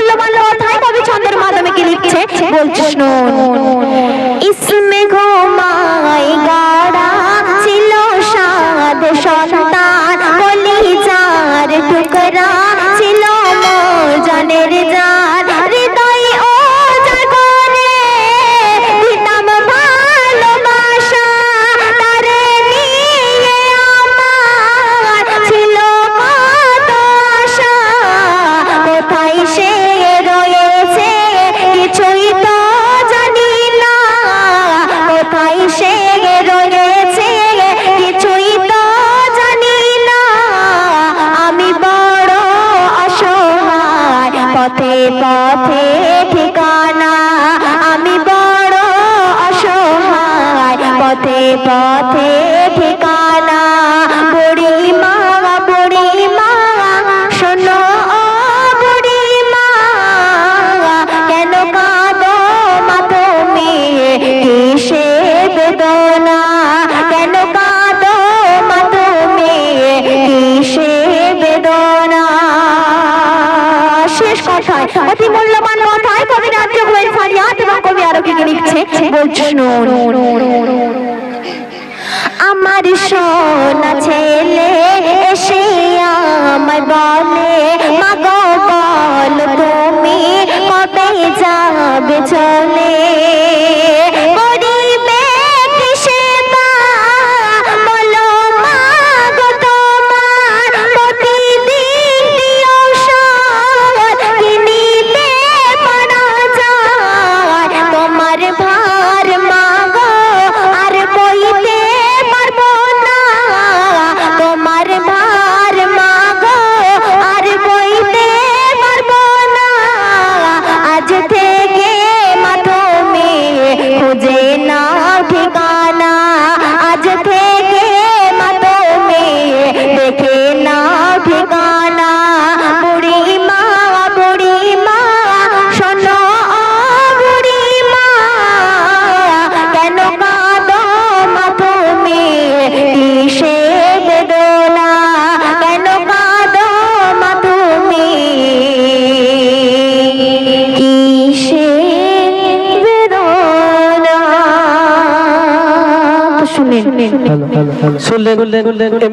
মূল্যবান অধ্যায় কবি ছন্দের মাধ্যমে কি লিখছে বলছে ভেসে রয়েছে কিছুই তো জানি না। আমি বড় অসহায়, পথে পথে ঠিকানা। আমি বড় অসহায়, পথে পথে বিশেষ কথায় অতি মূল্যবান কথায় কবি রাজ্য গোয়েল ফারিয়াদ এবং কবি আরও কি লিখছে বলছেন আমার সোনা ছেলে এসে আমার বলে মাগো বল তুমি কবে যাবে চলে শুনেন। শুনলেন।